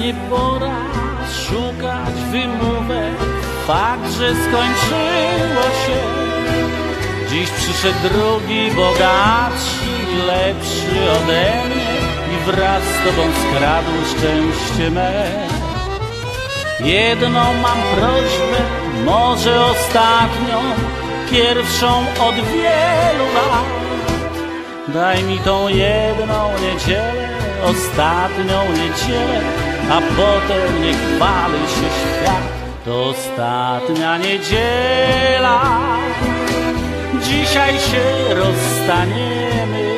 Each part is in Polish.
nie pora szukać wymówek. Fakt, że skończyło się. Dziś przyszedł drugi, bogatszy lepszy ode mnie i wraz z tobą skradł szczęście me. Jedną mam prośbę, może ostatnią, pierwszą od wielu lat. Daj mi tą jedną niedzielę, ostatnią niedzielę, a potem niech chwali się świat. To ostatnia niedziela, dzisiaj się rozstaniemy,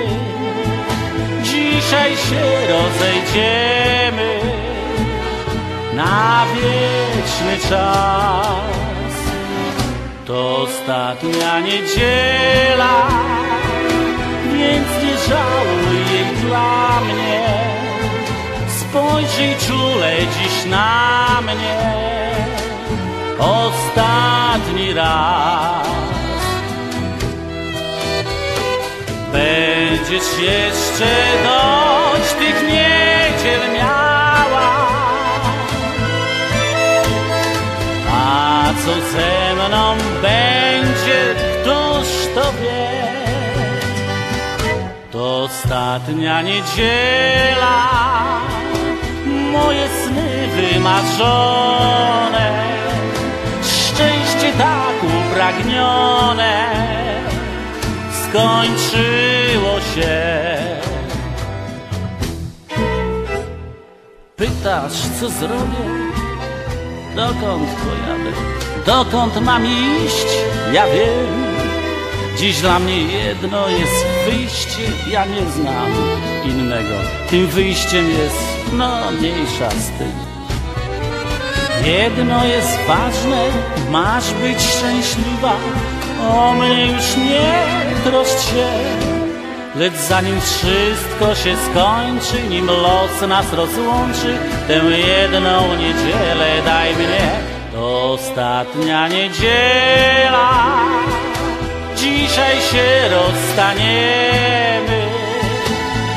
dzisiaj się rozejdziemy na wieczny czas. To ostatnia niedziela, więc nie żałuj jej dla mnie. Spojrzyj czule dziś na mnie, ostatni raz. Będziesz jeszcze dość tych niedziel miała, a co ze mną będzie, któż to wie? To ostatnia niedziela, moje sny wymarzone, szczęście tak upragnione, skończyło się. Pytasz, co zrobię? Dokąd pojadę? Dokąd mam iść? Ja wiem. Dziś dla mnie jedno jest wyjście, ja nie znam innego. Tym wyjściem jest, no mniejsza z tym. Jedno jest ważne, masz być szczęśliwa, o mnie już nie troszcz się. Lecz zanim wszystko się skończy, nim los nas rozłączy, tę jedną niedzielę daj mnie, to ostatnia niedziela. Dzisiaj się rozstaniemy,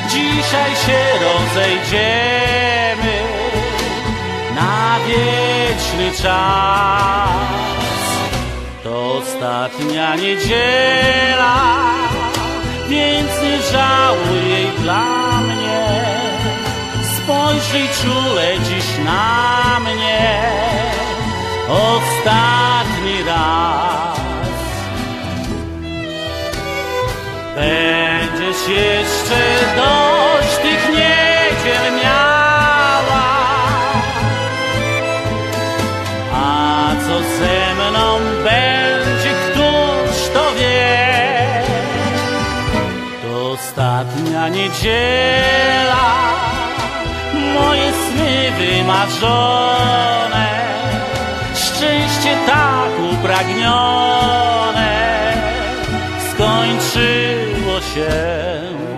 dzisiaj się rozejdziemy na wieczny czas. To ostatnia niedziela, więc nie żałuj jej dla mnie. Spojrzyj czule dziś na mnie, ostatni raz. Będziesz jeszcze dość tych niedziel miała, a co ze mną będzie, któż to wie? To ostatnia niedziela, moje sny wymarzone, szczęście tak upragnione skończyło się.